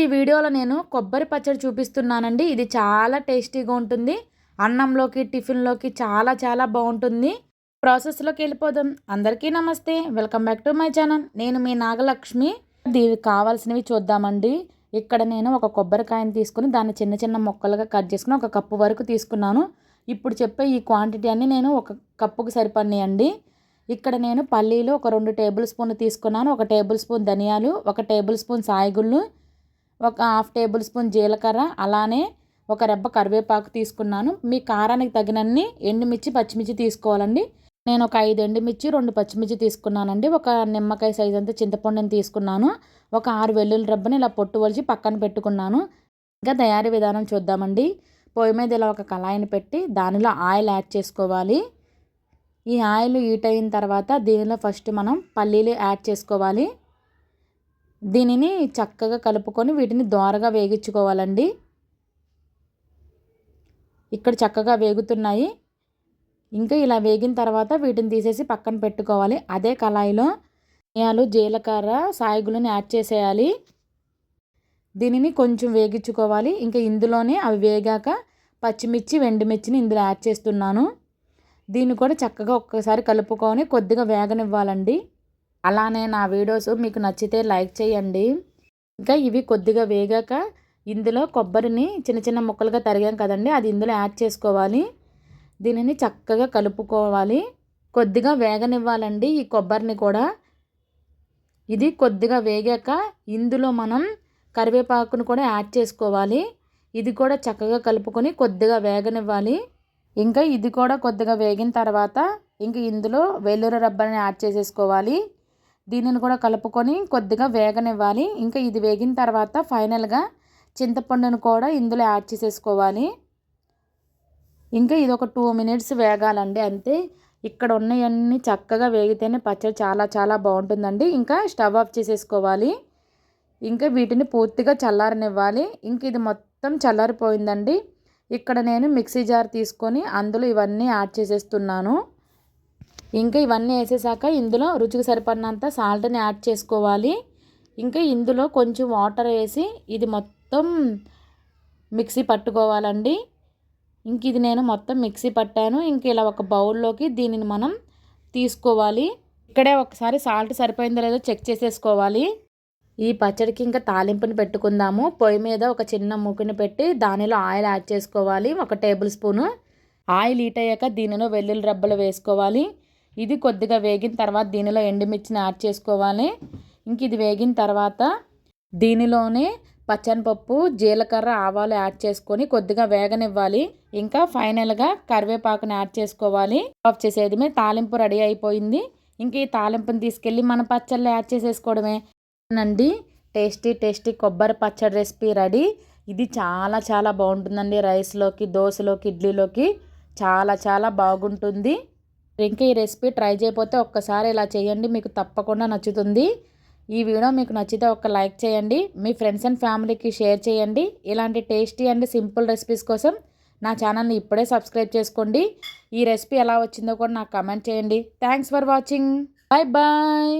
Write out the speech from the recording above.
ఈ వీడియోలో నేను కొబ్బరి పచ్చడి చూపిస్తున్నానండి. ఇది చాలా టేస్టీగా ఉంటుంది. అన్నంలోకి టిఫిన్లోకి చాలా చాలా బాగుంటుంది. ప్రాసెస్లోకి వెళ్ళిపోదాం. అందరికీ నమస్తే. Welcome back to my channel. నేను మీ నాగలక్ష్మి. దీనికి కావాల్సినవి చూద్దామండి. ఇక్కడ నేను ఒక కొబ్బరికాయని తీసుకుని దాన్ని చిన్న చిన్న ముక్కలుగా కట్ చేసుకుని ఒక కప్పు వరకు తీసుకున్నాను. ఇప్పుడు చెప్పే ఈ క్వాంటిటీ అన్ని నేను ఒక కప్పుకు సరిపడినాయండి. ఇక్కడ నేను పల్లీలు ఒక రెండు టేబుల్ స్పూన్ తీసుకున్నాను. ఒక టేబుల్ స్పూన్ ధనియాలు ఒక టేబుల్ స్పూన్ సాయిగుళ్ళు ఒక హాఫ్ టేబుల్ స్పూన్ జీలకర్ర అలానే ఒక రెబ్బ కరివేపాకు తీసుకున్నాను. మీ కారానికి తగినన్ని ఎండుమిర్చి పచ్చిమిర్చి తీసుకోవాలండి. నేను ఒక ఐదు ఎండుమిర్చి రెండు పచ్చిమిర్చి తీసుకున్నానండి. ఒక నిమ్మకాయ సైజ్ అంతా చింతపండుని తీసుకున్నాను. ఒక ఆరు వెల్లుల్లి రబ్బని ఇలా పొట్టు వలిచి పక్కన పెట్టుకున్నాను. ఇంకా తయారీ విధానం చూద్దామండి. పొయ్యి మీద ఇలా ఒక కళాయిని పెట్టి దానిలో ఆయిల్ యాడ్ చేసుకోవాలి. ఈ ఆయిల్ హీట్ అయిన తర్వాత దీనిలో ఫస్ట్ మనం పల్లీలు యాడ్ చేసుకోవాలి. దీనిని చక్కగా కలుపుకొని వీటిని దోరగా వేగించుకోవాలండి. ఇక్కడ చక్కగా వేగుతున్నాయి. ఇంకా ఇలా వేగిన తర్వాత వీటిని తీసేసి పక్కన పెట్టుకోవాలి. అదే కళాయిలో ధనియాలు జీలకర్ర సాయగులను యాడ్ చేసేయాలి. దీనిని కొంచెం వేగించుకోవాలి. ఇంకా ఇందులోనే అవి వేగాక పచ్చిమిర్చి వెండిమిర్చిని ఇందులో యాడ్ చేస్తున్నాను. దీన్ని కూడా చక్కగా ఒక్కసారి కలుపుకొని కొద్దిగా వేగనివ్వాలండి. అలానే నా వీడియోస్ మీకు నచ్చితే లైక్ చేయండి. ఇంకా ఇవి కొద్దిగా వేగాక ఇందులో కొబ్బరిని చిన్న చిన్న ముక్కలుగా తరిగాం కదండి అది ఇందులో యాడ్ చేసుకోవాలి. దీనిని చక్కగా కలుపుకోవాలి. కొద్దిగా వేగనివ్వాలండి ఈ కొబ్బరిని కూడా. ఇది కొద్దిగా వేగాక ఇందులో మనం కరివేపాకును కూడా యాడ్ చేసుకోవాలి. ఇది కూడా చక్కగా కలుపుకొని కొద్దిగా వేగనివ్వాలి. ఇంకా ఇది కూడా కొద్దిగా వేగిన తర్వాత ఇంక ఇందులో వెల్లుర రబ్బర్ని యాడ్ చేసేసుకోవాలి. దీనిని కూడా కలుపుకొని కొద్దిగా వేగనివ్వాలి. ఇంకా ఇది వేగిన తర్వాత ఫైనల్గా చింతపండును కూడా ఇందులో యాడ్ చేసేసుకోవాలి. ఇంకా ఇది ఒక టూ మినిట్స్ వేగాలండి అంతే. ఇక్కడ ఉన్నవన్నీ చక్కగా వేగితేనే పచ్చడి చాలా చాలా బాగుంటుందండి. ఇంకా స్టవ్ ఆఫ్ చేసేసుకోవాలి. ఇంకా వీటిని పూర్తిగా చల్లారనివ్వాలి. ఇంక ఇది మొత్తం చల్లారిపోయిందండి. ఇక్కడ నేను మిక్సీ జార్ తీసుకొని అందులో ఇవన్నీ యాడ్ చేసేస్తున్నాను. ఇంకా ఇవన్నీ వేసేసాక ఇందులో రుచికి సరిపడినంత సాల్ట్ని యాడ్ చేసుకోవాలి. ఇంకా ఇందులో కొంచెం వాటర్ వేసి ఇది మొత్తం మిక్సీ పట్టుకోవాలండి. ఇంక ఇది నేను మొత్తం మిక్సీ పట్టాను. ఇంక ఇలా ఒక బౌల్లోకి దీనిని మనం తీసుకోవాలి. ఇక్కడే ఒకసారి సాల్ట్ సరిపోయిందో లేదో చెక్ చేసేసుకోవాలి. ఈ పచ్చడికి ఇంకా తాలింపుని పెట్టుకుందాము. పొయ్యి మీద ఒక చిన్న ముక్కుని పెట్టి దానిలో ఆయిల్ యాడ్ చేసుకోవాలి. ఒక టేబుల్ స్పూను. ఆయిల్ హీట్ అయ్యాక దీనిలో వెల్లుల్లి రబ్బలు వేసుకోవాలి. ఇది కొద్దిగా వేగిన తర్వాత దీనిలో ఎండుమిర్చిని యాడ్ చేసుకోవాలి. ఇంక ఇది వేగిన తర్వాత దీనిలోనే పచ్చనిపప్పు జీలకర్ర ఆవాలు యాడ్ చేసుకొని కొద్దిగా వేగనివ్వాలి. ఇంకా ఫైనల్గా కరివేపాకుని యాడ్ చేసుకోవాలి. ఆఫ్ చేసేది తాలింపు రెడీ అయిపోయింది. ఇంక ఈ తాలింపుని తీసుకెళ్ళి మన పచ్చళ్ళు యాడ్ చేసేసుకోవడమే. నండి టేస్టీ టేస్టీ కొబ్బరి పచ్చడి రెసిపీ రెడీ. ఇది చాలా చాలా బాగుంటుందండి రైస్లోకి దోశలోకి ఇడ్లీలోకి. చాలా చాలా బాగుంటుంది. ఇంకా ఈ రెసిపీ ట్రై చేయకపోతే ఒక్కసారి ఇలా చేయండి మీకు తప్పకుండా నచ్చుతుంది. ఈ వీడియో మీకు నచ్చితే ఒక లైక్ చేయండి మీ ఫ్రెండ్స్ అండ్ ఫ్యామిలీకి షేర్ చేయండి. ఇలాంటి టేస్టీ అండ్ సింపుల్ రెసిపీస్ కోసం నా ఛానల్ని ఇప్పుడే సబ్స్క్రైబ్ చేసుకోండి. ఈ రెసిపీ ఎలా వచ్చిందో కూడా నాకు కమెంట్ చేయండి. Thanks for watching. Bye bye